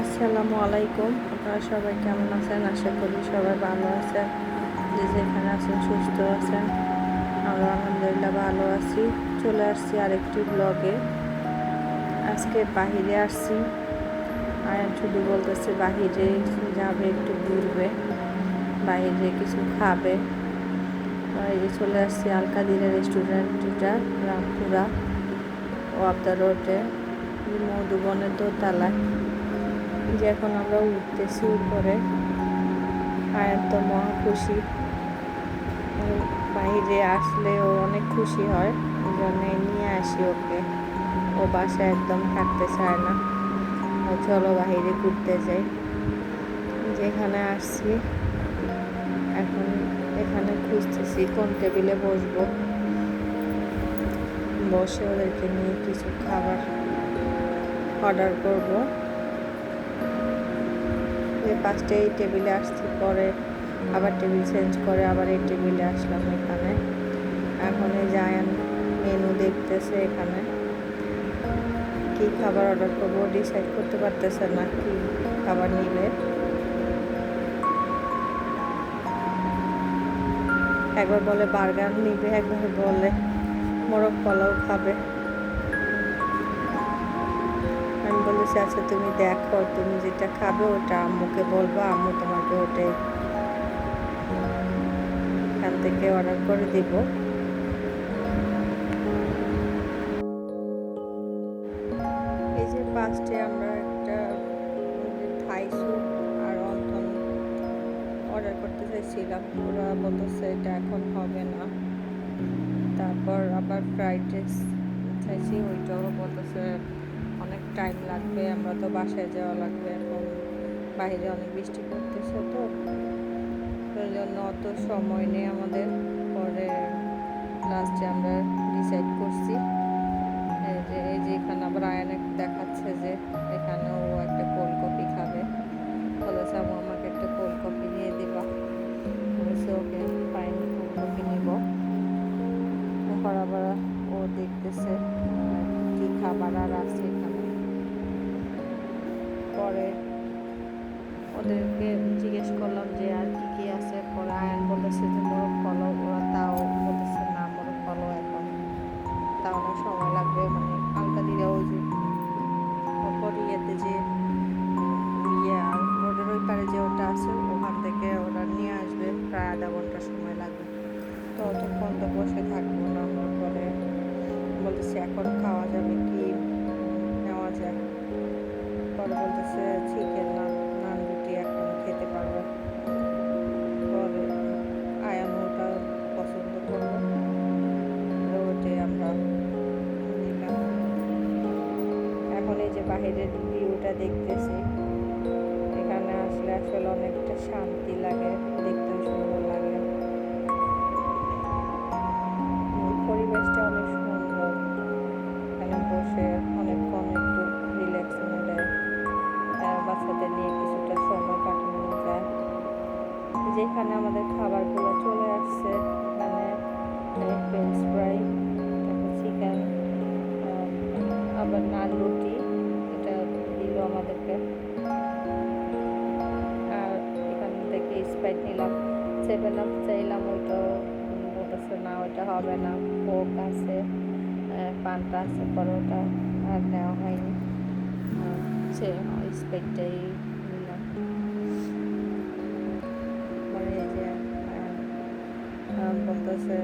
আসসালামু আলাইকুম। আপনারা সবাই কেমন আছেন? আশা করি সবাই ভালো আছেন। যে যেখানে আছেন, সুস্থ আছেন। আমরা আলহামদুলিল্লাহ ভালো আছি। চলে আসছি আরেকটি ব্লগে আজকে বাহিরে আসছি। আয়ন শুধু বলতেছে, বাহিরে যাবে, একটু ঘুরবে। বাইরে কিছু খাবে। বাইরে চলে আসছি আলকাদিরা রেস্টুরেন্টটা, রামপুরা, ও ওয়াবদা রোডে। মধুবনের দোতলায়। যে এখন আমরা উঠতেছি উপরে। আয়ার তো মহা খুশি। বাইরে আসলে ও অনেক খুশি হয়। এই জন্যে নিয়ে আসি ওকে। ও বাসায় একদম থাকতে চায় না। চলো বাইরে ঘুরতে যাই। যেখানে আসছি, এখন এখানে খুঁজতেছি, কোন টেবিলে বসবো? বসে ওদেরকে নিয়ে কিছু খাবার অর্ডার করব। ফার্স্টে এই টেবিলে আসছি, পরে আবার টেবিল চেঞ্জ করে আবার এই টেবিলে আসলাম এখানে। এখন এই জায়ান মেনু দেখতেছে এখানে। কি খাবার অর্ডার করব ডিসাইড করতে পারতেছে না কি খাবার নিবে। একবার বলে বার্গার নিবে, একবার বলে মোরগ পোলাও খাবে। বলেছি আচ্ছা তুমি দেখো, তুমি যেটা খাবে ওটা আম্মুকে বলব, আম্মু তোমাকে ওটাই এখান থেকে অর্ডার করে দিব। এই যে ফার্স্টে আমরা একটা থাই স্যুপ আর অন্তন অর্ডার করতে চাইছিলাম, ওরা বলতেছে এটা এখন হবে না। তারপর আবার ফ্রাইড রাইস চাইছি ওইটাও বলতেছে টাইম লাগবে, আমরা তো বাসায় যাওয়া লাগবে এখন। বাইরে অনেক বৃষ্টি পড়তেছে তো, ওই জন্য অত সময় নেই আমাদের। পরে লাস্টে আমরা ডিসাইড করছি। যে, এই যে এখানে আবার আয়নে দেখাচ্ছে যে, এখানে ও একটা কোল্ড কফি খাবে। বলেছে আমি আমাকে একটা কোল্ড কফি নিয়ে দিবা। বলেছে, ওকে ফাইন কোল্ড কফি নিব। ও দেখতেছে, কি খাবার আর আছে। পরে ওদেরকে জিজ্ঞেস করলাম যে আর কি কি আছে, পরে বলেছে যে মোরগ ফলো ওরা তাও বলেছে না, মোরগ ফলো এখন। তাও না, সময় লাগবে মানে হালকা দিলে ওই যে ওপর ইয়েতে যে ইয়ে রোডের ওই পারে যে ওটা আছে, ওখান থেকে ওরা নিয়ে আসবে, প্রায় আধা ঘণ্টা সময় লাগবে। তো অতক্ষণ তো বসে থাকব না পরে বলতেছে এখন খাওয়া যাবে কি? পরে বলতেছে চিকেন নান নান রুটি এখন খেতে পারব। পরে আয়ান পছন্দ করব ওটাই আমরা নিলাম। এখন এই যে বাহিরের ভিউটা দেখতেছি, এখানে আসলে আসলে অনেকটা শান্তি নান রুটি, এটা দিল আমাদেরকে। আর এখান থেকে স্প্রাইট নিলাম সেভেন আপ চাইলাম ওইটাও বলতেছে না, ওইটা হবে না কোক আছে পান্তা আছে, পরোটা, আর নেওয়া হয়নি। সে স্প্রাইটটাই নিলাম। পরে এই যে বলতেছে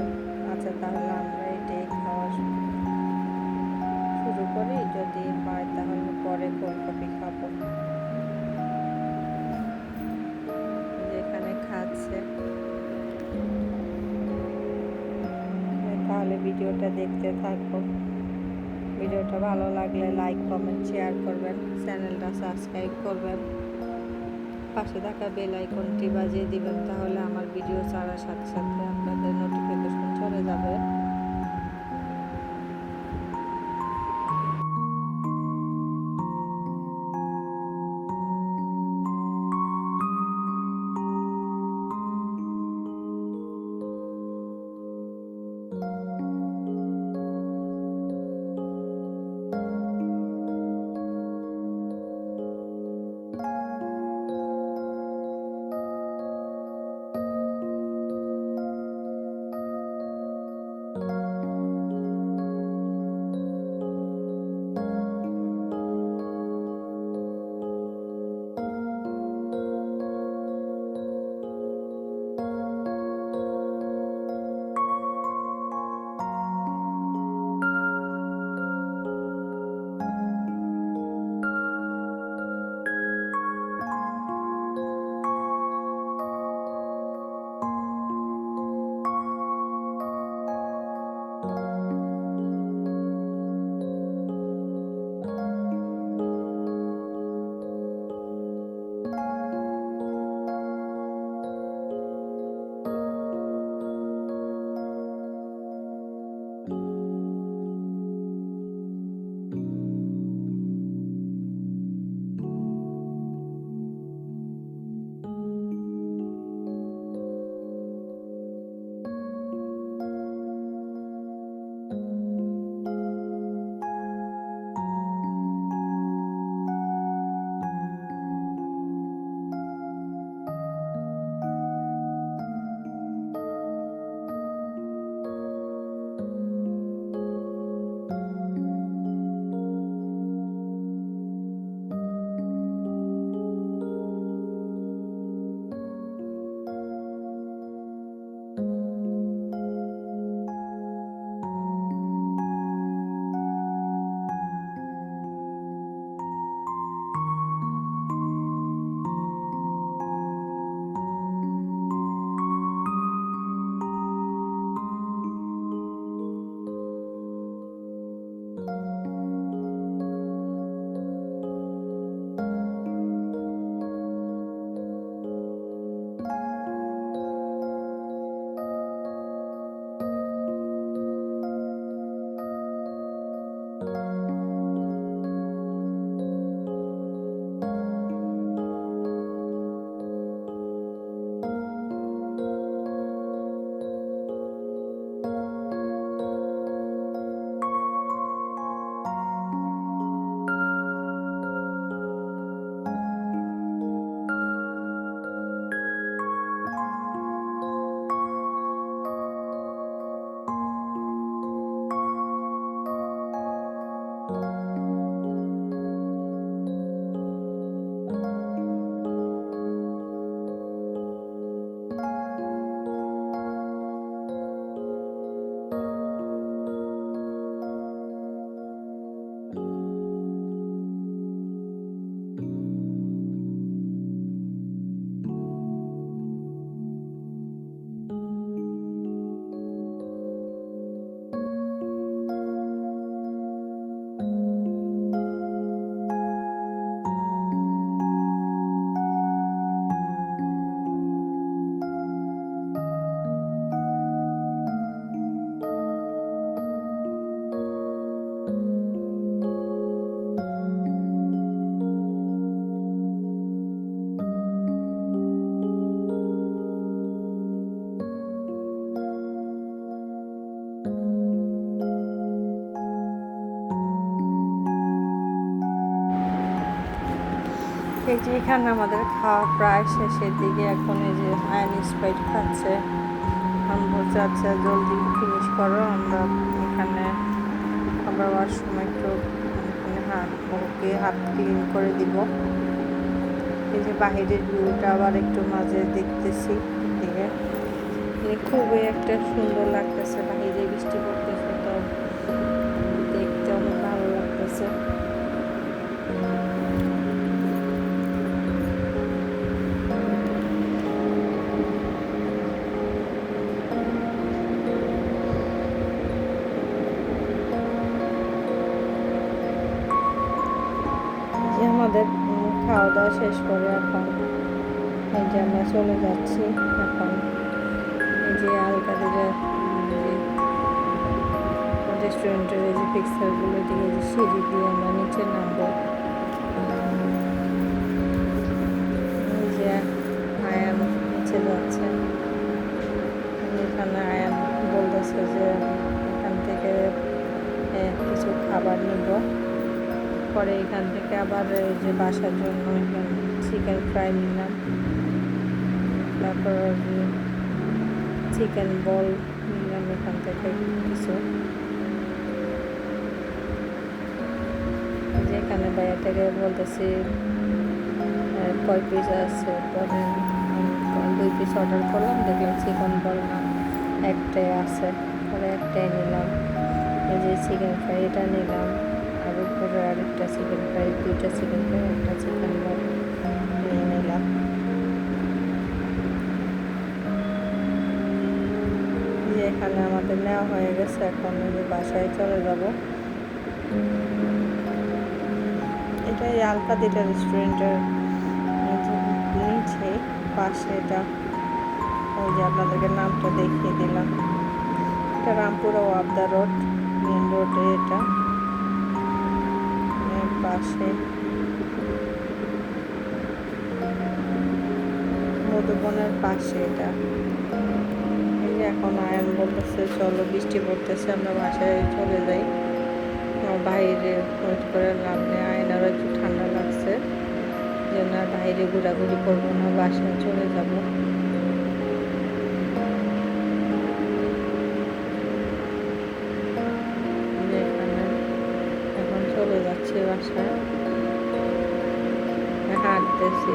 কোল্ড কফি খাব। যেখানে খাচ্ছে। তাহলে ভিডিওটা দেখতে থাকব ভিডিওটা ভালো লাগলে লাইক কমেন্ট শেয়ার করবেন। চ্যানেলটা সাবস্ক্রাইব করবেন। পাশে থাকা বেল আইকনটি বাজিয়ে দিবেন, তাহলে আমার ভিডিও ছাড়ার সাথে সাথে আপনাদের নোটিফিকেশন চলে যাবে। যে এখানে আমাদের খাওয়া প্রায় শেষের দিকে। এখন এই যে আয়ন স্প্রাইট খাচ্ছে। আমি বলছে আচ্ছা জলদি ফিনিশ করো, আমরা এখানে আবার ওয়াশরুমে একটু এখানে হাত ওকে হাত ক্লিন করে দিব। এই যে বাহিরের ভিউটা আবার একটু মাঝে দেখতেছি দিকে মানে খুবই একটা সুন্দর লাগতেছে, বাহিরে বৃষ্টি পড়তেছে তো দেখতে অনেক ভালো লাগতেছে। আমাদের খাওয়া দাওয়া শেষ করে এখন এই যে আমরা চলে যাচ্ছি এখন। এই যে আলকাদের রেস্টুরেন্টের এই যে পিকচারগুলো দিয়ে যে সিঁড়ি দিয়ে আমরা নিচে নামবো। যে নিচে যাচ্ছে। বলতেছে যে এখান থেকে কিছু খাবার নিব। পরে এখান থেকে আবার যে বাসার জন্য চিকেন ফ্রাই নিলাম। তারপর চিকেন বল নিলাম এখান থেকে কিছু। এই যে এখানে ভাইয়া থেকে বলতেছি কয় পিস আছে? পরে দুই পিস অর্ডার করলাম, দেখলাম চিকেন বল না, একটাই আছে। পরে একটাই নিলাম। এই যে চিকেন ফ্রাই এটা নিলাম। আর উপরে আরেকটা চিকেন ফ্রাই দুইটা চিকেন ফ্রাই একটা চিকেন বল নিয়ে নিলাম। এই যে এখানে আমাদের নেওয়া হয়ে গেছে। এখন বাসায় চলে যাব। আলফা দিটা রেস্টুরেন্টের নিচে পাশে এটা। ওই যে আপনাদেরকে নামটা দেখিয়ে দিলাম। এটা রামপুরা ওয়াবদা রোড মেন রোডে এটা। পাশে মধুবনের পাশে এটা। যে এখন আয়ন বলতেছে, চলো, বৃষ্টি পড়তেছে, আমরা বাসায় চলে যাই। বাইরে ওয়েট করে লাভ নেই, আয়নারও একটু ঠান্ডা লাগছে। জন্য আর বাইরে ঘোরাঘুরি করব না, বাসায় চলে যাব। চলে যাচ্ছি বাসায়। হাঁটতেছি।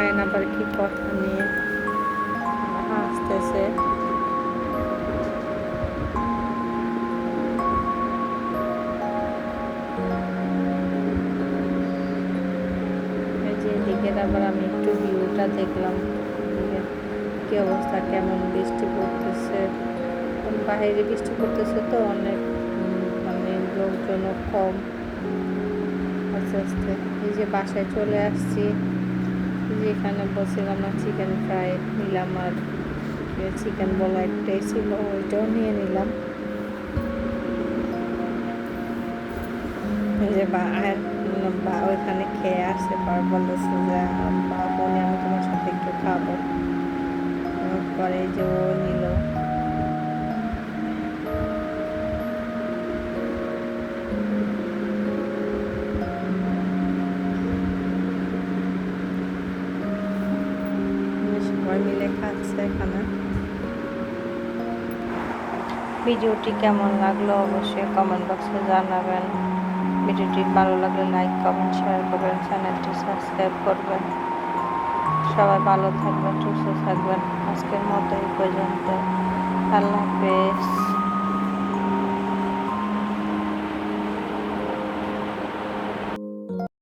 আয়ন আবার কি কথা নিয়ে হাসতেছে। আবার আমি একটু ভিউটা দেখলাম। কি অবস্থা, কেমন বৃষ্টি পড়তেছে। বাইরে বৃষ্টি পড়তেছে তো অনেক মানে লোকজনও কম, আস্তে আস্তে। এই যে বাসায় চলে আসছি যেখানে বসছিলাম না চিকেন ফ্রাই নিলাম আর চিকেন বলা একটাই ছিল, ওইটাও নিয়ে নিলাম। যে বা বা ওইখানে খেয়ে আসছে পর বলতেছে যে বা বোনে আমি তোমার সাথে একটু খাব। পরে যে ও নিল। খাচ্ছে এখানে? ভিডিওটি কেমন লাগল অবশ্যই কমেন্ট বক্সে জানাবেন। ভিডিওটি ভালো লাগলে লাইক কমেন্ট শেয়ার করবেন চ্যানেলটি সাবস্ক্রাইব করবেন। সবাই ভালো থাকবেন, সুস্থ থাকবেন। আজকের মতো এই পর্যন্ত। আল্লাহ হাফেজ।